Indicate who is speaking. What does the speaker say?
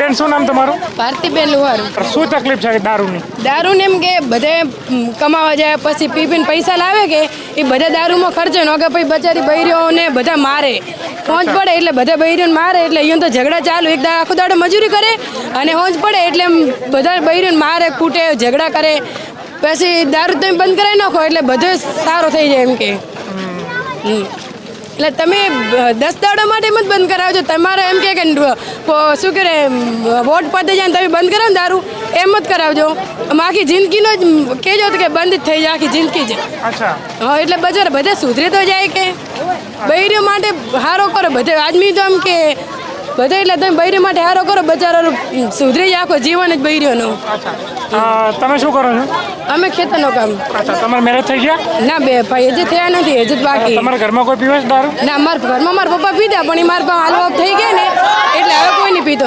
Speaker 1: બેન શું નામ તમારું?
Speaker 2: ભારતીબેન લુહારું.
Speaker 1: શું તકલીફ છે દારૂની?
Speaker 2: દારૂ ને એમ કે બધે કમાવા જાય પછી પી પીને પૈસા લાવે કે એ બધા દારૂમાં ખર્ચે ન કે પછી બચારી બૈરીઓને બધા મારે. હોંજ પડે એટલે બધા બૈરીઓને મારે એટલે અહીંયા તો ઝઘડા ચાલુ. એક દા આખો દાડો મજૂરી કરે અને હોંજ પડે એટલે એમ બધા બૈરીઓને મારે કૂટે ઝઘડા કરે. પછી દારૂ તમે બંધ કરાવી નાખો એટલે બધું સારો થઈ જાય એમ કે. હમ. એટલે તમે દસ દાડો માટે એમ જ બંધ કરાવજો. તમારે એમ કે શું કરે વોટ પતે જાય તમે બંધ કરાવો ને દારૂ. એમ જ કરાવજો. આખી જિંદગીનો જ કહેજો કે બંધ થઈ જાય આખી જિંદગી જ. હા એટલે બજાર બધા સુધરી તો જાય કે. બૈરીઓ માટે હારો કરો બધે આદમી તો એમ કે બધા એટલે તમે બૈરી માટે હારો કરો બજારો સુધરી જાય આખો જીવન જ બૈરીઓનો.
Speaker 1: તમે શું કરો છો?
Speaker 2: અમે ખેતરનું કામ.
Speaker 1: અચ્છા તમારા મેરેજ થઈ ગયા?
Speaker 2: ના બે ભાઈ હજી થયા નથી હજી બાકી.
Speaker 1: તમારા ઘરમાં કોઈ પીવે છે દારૂ?
Speaker 2: ના મારા ઘરમાં મારા પપ્પા પીધા પણ એ મારા પાસે હાલવા થઈ ગયા ને એટલે હવે કોઈ નહીં પીતો